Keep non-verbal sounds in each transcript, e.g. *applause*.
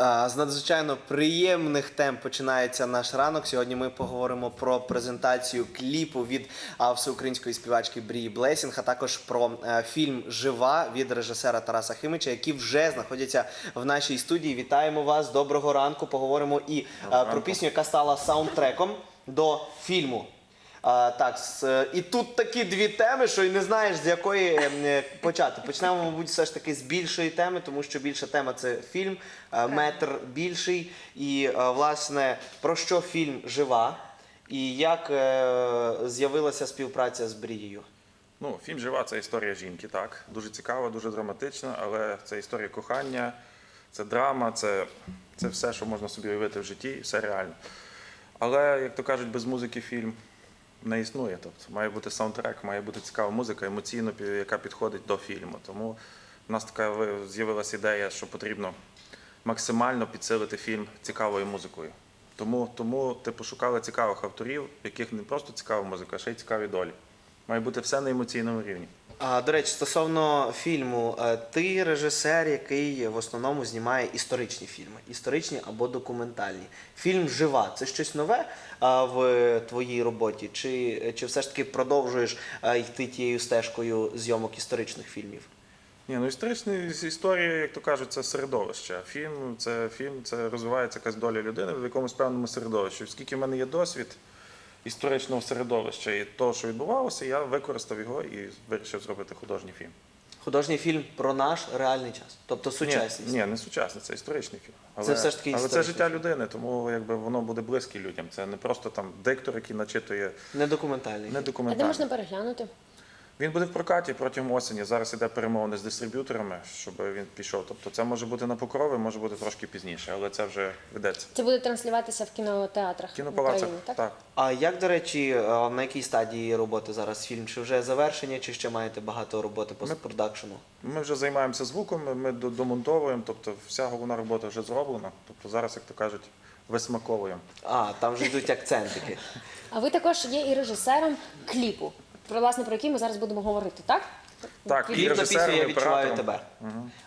А, З надзвичайно приємних тем починається наш ранок. Сьогодні ми поговоримо про презентацію кліпу від всеукраїнської співачки Брії Блесінг, а також про е, фільм Жива від режисера Тараса Химича, які вже знаходяться в нашій студії. Вітаємо вас! Доброго ранку! Поговоримо і е, про пісню, яка стала саундтреком до фільму. А, так, з, і тут такі дві теми, що й не знаєш, з якої е, почати. Почнемо, мабуть, все ж таки з більшої теми, тому що більша тема це фільм, е, метр більший. І, е, власне, про що фільм жива і як е, з'явилася співпраця з Брією. Ну, фільм Жива це історія жінки, так. Дуже цікава, дуже драматична, але це історія кохання, це драма, це, це все, що можна собі уявити в житті, і все реально. Але, як то кажуть, без музики фільм не існує. Тобто має бути саундтрек, має бути цікава музика, емоційно, яка підходить до фільму. Тому в нас така ви- з'явилася ідея, що потрібно максимально підсилити фільм цікавою музикою. Тому, тому ти пошукала цікавих авторів, яких не просто цікава музика, а ще й цікаві долі. Має бути все на емоційному рівні. А, до речі, стосовно фільму, е, ти режисер, який в основному знімає історичні фільми, історичні або документальні. Фільм Жива це щось нове в твоїй роботі? Чи, чи все ж таки продовжуєш е, йти тією стежкою зйомок історичних фільмів? Ні, ну історичні історія, як то кажуть, це середовище. Фільм це фільм, це розвивається якась доля людини в якомусь певному середовищі. Оскільки в мене є досвід історичного середовища і того, що відбувалося, я використав його і вирішив зробити художній фільм. Художній фільм про наш реальний час, тобто сучасність. Ні, ні, не сучасний, це історичний фільм. Але, Це все ж таки але це життя фільм. людини, тому якби воно буде близьке людям. Це не просто там диктор, який начитує Не документальний. не документальний. А де можна переглянути? Він буде в прокаті протягом осені. Зараз іде перемовини з дистриб'юторами, щоб він пішов. Тобто це може бути на покрови, може бути трошки пізніше, але це вже ведеться. Це буде транслюватися в кінотеатрах Кінопалацах, так? так. А як, до речі, е, на якій стадії роботи зараз фільм? Чи вже завершення, чи ще маєте багато роботи постпродакшену? Ми вже займаємося звуком, ми- ми домонтовуємо, тобто вся головна робота вже зроблена. Тобто зараз, як то кажуть, висмаковуємо. А, там вже йдуть акцентики. *laughs* А ви також є і режисером кліпу, про власне про який ми зараз будемо говорити, так? Так, і пісню я відчуваю тебе.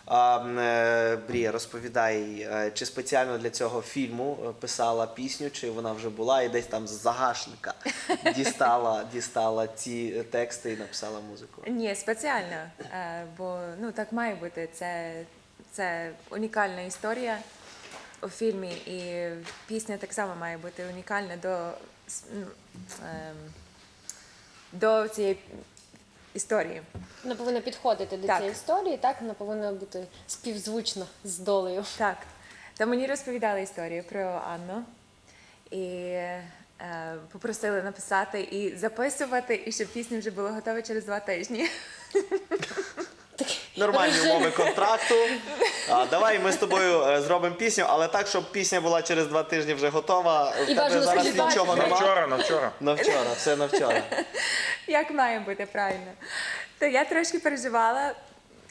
А, е, Брія, розповідай, е, чи спеціально для цього фільму е, писала пісню, чи вона вже була і десь там з загашника *laughs* дістала, дістала ці тексти і написала музику. Ні, спеціально, бо ну так має бути. Це, це унікальна історія у фільмі, і пісня так само має бути унікальна до, ну, ем, до цієї історії. Вона повинна підходити до Так. цієї історії, так? Вона повинна бути співзвучна з долею. Так. Та мені розповідали історію про Анну і е, попросили написати і записувати, і щоб пісня вже була готова через два тижні. Нормальні умови контракту. А, давай ми з тобою е, зробимо пісню, але так, щоб пісня була через два тижні вже готова. В тебе бажано зараз співати. нічого На нема. вчора, на вчора. На вчора, все на вчора. Як має бути правильно? То я трошки переживала,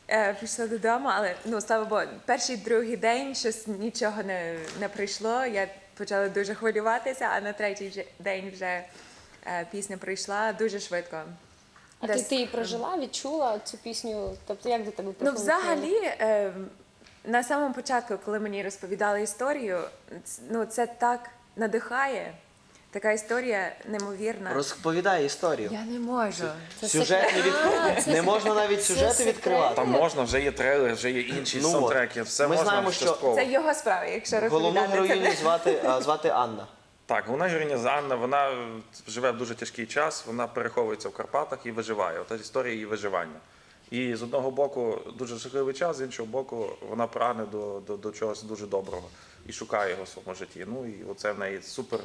е, пішла додому, але ну слава Богу, перший другий день щось нічого не, не прийшло. Я почала дуже хвилюватися, а на третій вже день вже е, пісня прийшла дуже швидко. А ти, Десь- ти її прожила, відчула цю пісню? Тобто як до тебе Ну, взагалі, е, на самому початку, коли мені розповідали історію, ц- ну це так надихає. Така історія неймовірна. Розповідай історію. Я не можу. Це Сюжет не секрет. це Не можна навіть це сюжети секрет. відкривати. Там можна, вже є трейлер, вже є інші Ну от. саундтреки, все Ми можна знаємо, що частково. Це його справа, якщо Головну розповідати. Це героїню звати, а, звати Анна. Так, головна героїня Анна, вона живе в дуже тяжкий час, вона переховується в Карпатах і виживає. Ота історія її виживання. І з одного боку дуже жахливий час, з іншого боку, вона прагне до, до, до чогось дуже доброго і шукає його в своєму житті. Ну і оце в неї супер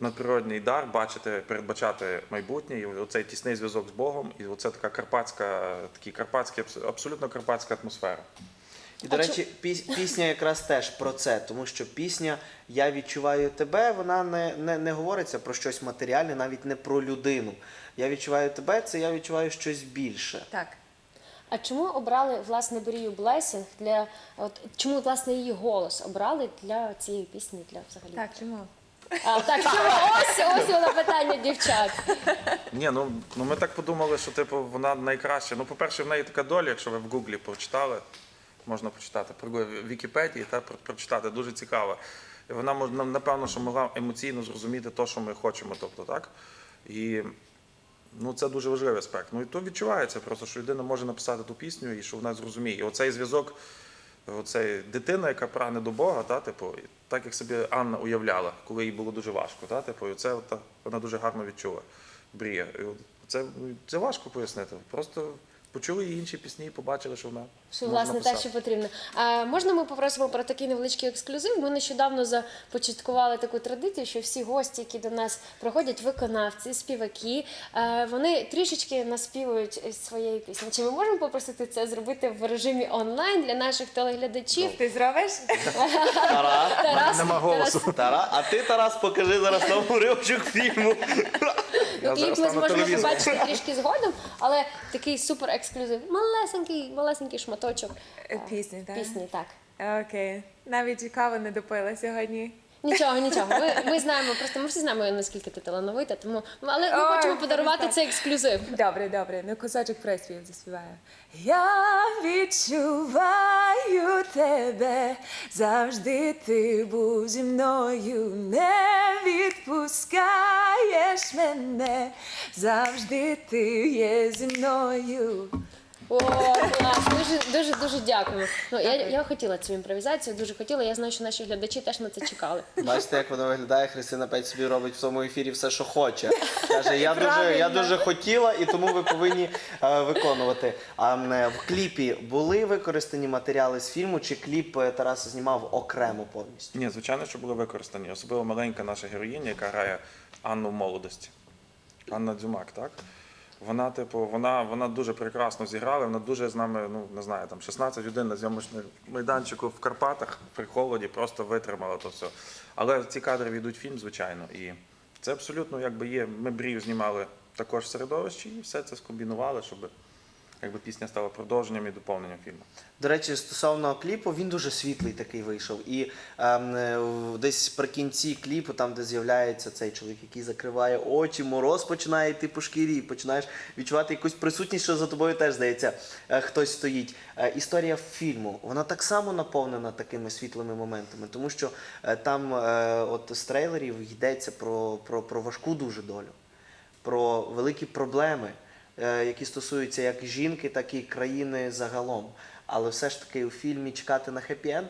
надприродний дар бачити, передбачати майбутнє, і оцей тісний зв'язок з Богом, і оце така карпатська, такий карпатський, абс- абсолютно карпатська атмосфера. І, до А речі, піс- пісня якраз теж про це, тому що пісня Я відчуваю тебе, вона не, не, не говориться про щось матеріальне, навіть не про людину. Я відчуваю тебе, це я відчуваю щось більше. так. А чому обрали власне Брію Блесінг для от чому власне її голос обрали для цієї пісні? Для взагалі? Так, чому? А так чому ось ось воно питання дівчат. Ні, ну, ну ми так подумали, що типу вона найкраща. Ну, по-перше, в неї така доля, якщо ви в Гуглі прочитали, можна почитати про Вікіпедії та прочитати. Дуже цікаво. І вона напевно, що могла емоційно зрозуміти те, що ми хочемо. Тобто, так? І ну, це дуже важливий аспект. Ну і то відчувається просто, що людина може написати ту пісню і що вона зрозуміє. І оцей зв'язок, оцей дитина, яка прагне до Бога, та, типу, так як собі Анна уявляла, коли їй було дуже важко. Та, типу, і це от, вона дуже гарно відчула. Брія. Це, це важко пояснити. Просто почули її інші пісні і побачили, що вона. Що може власне те, що потрібно. А можна ми попросимо про такий невеличкий ексклюзив? Ми нещодавно започаткували таку традицію, що всі гості, які до нас приходять, виконавці, співаки, е, вони трішечки наспівують своєї пісні. Чи ми можемо попросити це зробити в режимі онлайн для наших телеглядачів? Ти зробиш? Тарас, Тарас, нема голосу. Тарас, Тара, а ти, Тарас, покажи зараз нам уривочок фільму. Ну, кліп ми зможемо побачити *laughs* трішки згодом, але такий супер ексклюзив. Малесенький, малесенький шматочок Е, Пісні, так? пісні. Так. Окей. Навіть каву не допила сьогодні. Нічого, нічого. Ми, *laughs* ми знаємо, просто ми всі знаємо, наскільки ти талановита, тому але ми Ой, хочемо подарувати перестань. цей ексклюзив. Добре, добре. Ну, кусочок приспів заспіваю. Я відчуваю тебе, завжди ти був зі мною, не відпускаєш мене, завжди ти є зі мною. О, клас! Дуже дуже дуже дякуємо. Ну я, я хотіла цю імпровізацію, дуже хотіла. Я знаю, що наші глядачі теж на це чекали. Бачите, як воно виглядає. Христина Пець собі робить в цьому ефірі все, що хоче. Каже, я дуже, я дуже хотіла, і тому ви повинні е, виконувати. А е, в кліпі були використані матеріали з фільму, чи кліп е, Тарас знімав окремо повністю? Ні, звичайно, що були використані. Особливо маленька наша героїня, яка грає Анну в молодості. Анна Дзюмак, так? Вона, типу, вона, вона дуже прекрасно зіграла, вона дуже з нами, ну не знаю, там 16 годин на зйомочному майданчику в Карпатах при холоді просто витримала то все. Але ці кадри ведуть фільм, звичайно. І це абсолютно якби є. Ми брію знімали також в середовищі і все це скомбінували, щоб якби пісня стала продовженням і доповненням фільму. До речі, стосовно кліпу, він дуже світлий такий вийшов. І ем, е, десь при кінці кліпу, там, де з'являється цей чоловік, який закриває очі, мороз починає йти по шкірі, і починаєш відчувати якусь присутність, що за тобою теж здається, е, хтось стоїть. Е, історія фільму, вона так само наповнена такими світлими моментами, тому що е, там е, от з трейлерів йдеться про, про, про важку дуже долю, про великі проблеми, які стосуються як жінки, так і країни загалом. Але все ж таки у фільмі чекати на хеппі-енд.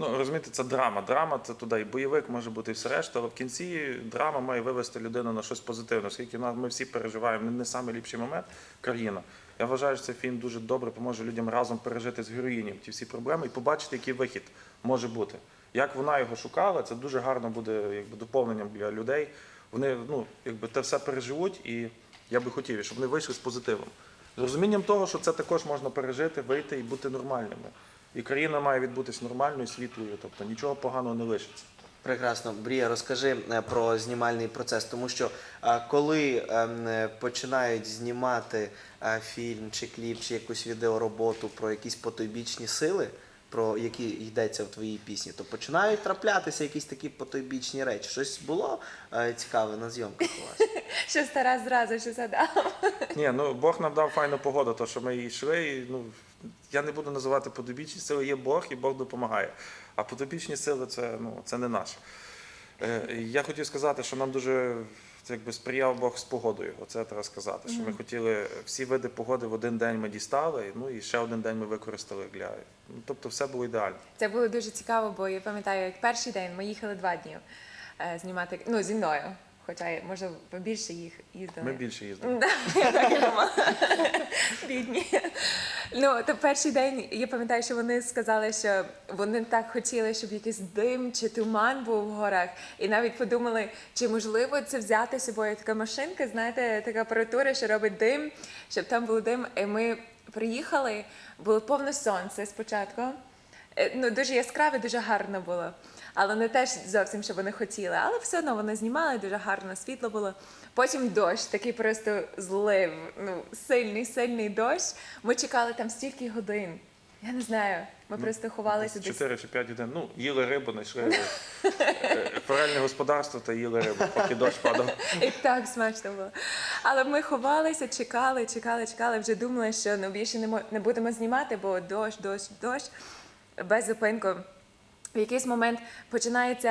Ну, розумієте, це драма. Драма це туди і бойовик може бути і все решта, але в кінці драма має вивести людину на щось позитивне, оскільки ми всі переживаємо не найліпший момент країна. Я вважаю, що цей фільм дуже добре поможе людям разом пережити з героїнів ті всі проблеми і побачити, який вихід може бути. Як вона його шукала, це дуже гарно буде якби, доповненням для людей. Вони ну, якби, те все переживуть, і я би хотів, щоб вони вийшли з позитивом. З розумінням того, що це також можна пережити, вийти і бути нормальними. І країна має відбутися нормальною, світлою, тобто нічого поганого не лишиться. Прекрасно, Брія, розкажи е, про знімальний процес, тому що е, коли ем, е, починають знімати фільм чи кліп, чи якусь відеороботу про якісь потойбічні сили, про які йдеться в твоїй пісні, то починають траплятися якісь такі потойбічні речі. Щось було цікаве на зйомках у вас? *laughs* Що Тарас зразу що задав. Ні, ну Бог нам дав файну погоду, то що ми йшли. І, ну, я не буду називати подобічні сили, є Бог, і Бог допомагає. А подобічні сили це, ну, це не наше. Е, я хотів сказати, що нам дуже якби сприяв Бог з погодою. Оце треба сказати. Що ми хотіли всі види погоди в один день ми дістали, ну і ще один день ми використали для. Ну, тобто все було ідеально. Це було дуже цікаво, бо я пам'ятаю, як перший день ми їхали два дні е, знімати, ну, зі мною. Хоча, може, ви більше їх їздили. Ми більше їздили. Я так і думала. Бідні. Ну, то перший день я пам'ятаю, що вони сказали, що вони так хотіли, щоб якийсь дим чи туман був в горах. І навіть подумали, чи можливо це взяти з собою така машинка, знаєте, така апаратура, що робить дим, щоб там був дим. І ми приїхали, було повне сонце спочатку. Е, Ну, дуже яскраве, дуже гарно було. Але не теж зовсім, що вони хотіли. Але все одно вони знімали, дуже гарно світло було. Потім дощ, такий просто злив, ну, сильний, сильний дощ. Ми чекали там стільки годин. Я не знаю. Ми просто ховалися десь. 4 чи 5 годин. Ну, їли рибу, знайшли форельне *laughs* господарство та їли рибу, поки дощ падав. *laughs* І так смачно було. Але ми ховалися, чекали, чекали, чекали. Вже думали, що ну, більше не, не будемо знімати, бо дощ, дощ, дощ без зупинку. В якийсь момент починається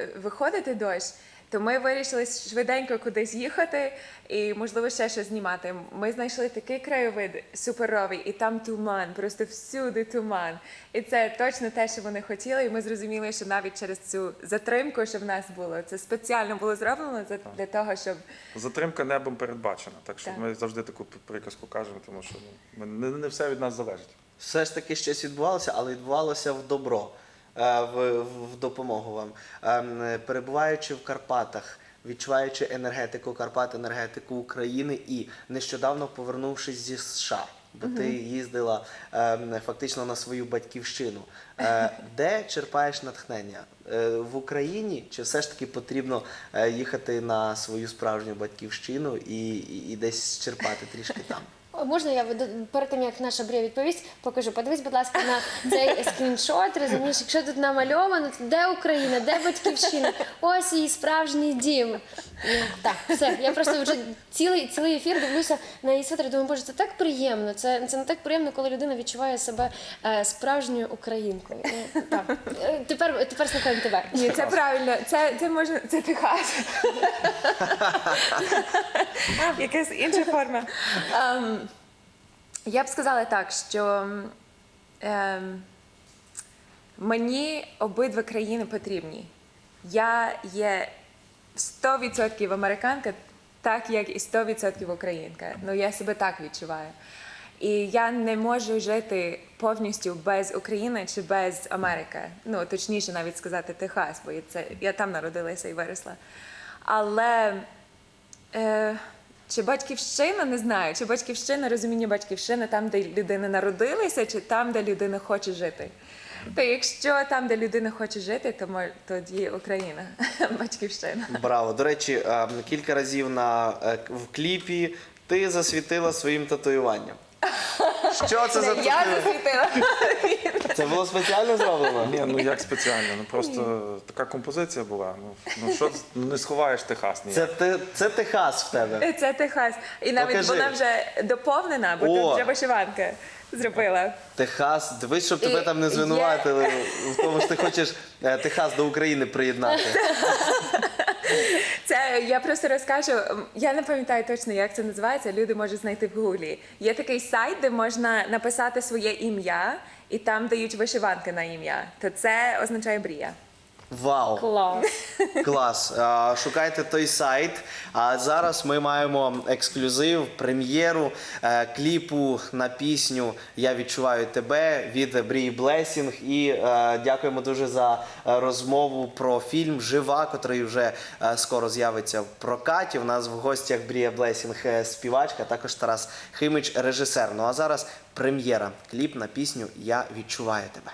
е, виходити дощ, то ми вирішили швиденько кудись їхати і, можливо, ще щось знімати. Ми знайшли такий краєвид суперовий, і там туман, просто всюди туман. І це точно те, що вони хотіли. І ми зрозуміли, що навіть через цю затримку, що в нас було, це спеціально було зроблено за- для того, щоб Затримка небом передбачена, так що Так. ми завжди таку приказку кажемо, тому що ну, ми- не, не все від нас залежить. Все ж таки щось відбувалося, але відбувалося в добро, в, в- в допомогу вам. Ем, е, Перебуваючи в Карпатах, відчуваючи енергетику Карпат, енергетику України і нещодавно повернувшись зі США. Бо ти їздила ем, фактично на свою батьківщину. Е, *laughs* де черпаєш натхнення? Е, в Україні чи все ж таки потрібно е, їхати на свою справжню батьківщину і, і, і десь черпати трішки там? Можна я перед тим, як наша Брія відповість, покажу. Подивись, будь ласка, на цей скріншот. Розумієш, якщо тут намальовано, то де Україна, де батьківщина? Ось її справжній дім. Ну, Так, все. Я просто вже цілий цілий ефір дивлюся на її свитер. Думаю, боже, це так приємно. Це, це не так приємно, коли людина відчуває себе е, справжньою українкою. Е, Так. Е, Тепер, тепер слухаємо тебе. Ні, це правильно. Це, це можна, це Техас. *laughs* Якась інша форма. Ем, я б сказала так, що ем, мені обидва країни потрібні. Я є 100% американка, так як і 100% українка. Ну, я себе так відчуваю. І я не можу жити повністю без України чи без Америки. Ну, точніше, навіть сказати Техас, бо це, я там народилася і виросла. Але е, чи батьківщина, не знаю, чи батьківщина, розуміння батьківщини там, де людина народилася, чи там, де людина хоче жити. То якщо там, де людина хоче жити, то тоді Україна, *laughs* батьківщина. Браво. До речі, е, кілька разів на, е, в кліпі ти засвітила своїм татуюванням. Що це за я засвітила. Це було спеціально зроблено? Ні, ну як спеціально, ну просто така композиція була. Ну, ну що ну, не сховаєш Техас ніяк. Це, те- це Техас в тебе. Це Техас. І навіть Покажи. вона вже доповнена, бо О. тут вже вишиванка зробила. Техас, дивись, щоб І тебе там не є- звинуватили в тому, що ти хочеш е, Техас до України приєднати. *laughs* Це я просто розкажу. Я не пам'ятаю точно, як це називається. Люди можуть знайти в гуглі. Є такий сайт, де можна написати своє ім'я, і там дають вишиванки на ім'я. То це означає мрія. Вау! Клас. Клас. А, Шукайте той сайт. А зараз ми маємо ексклюзив, прем'єру е, кліпу на пісню Я відчуваю тебе від Брії Блесінг. І е, дякуємо дуже за е, розмову про фільм Жива, котрий вже е, скоро з'явиться в прокаті. У нас в гостях Брія Блесінг е, співачка, також Тарас Химич, режисер. Ну а зараз прем'єра. Кліп на пісню Я відчуваю тебе.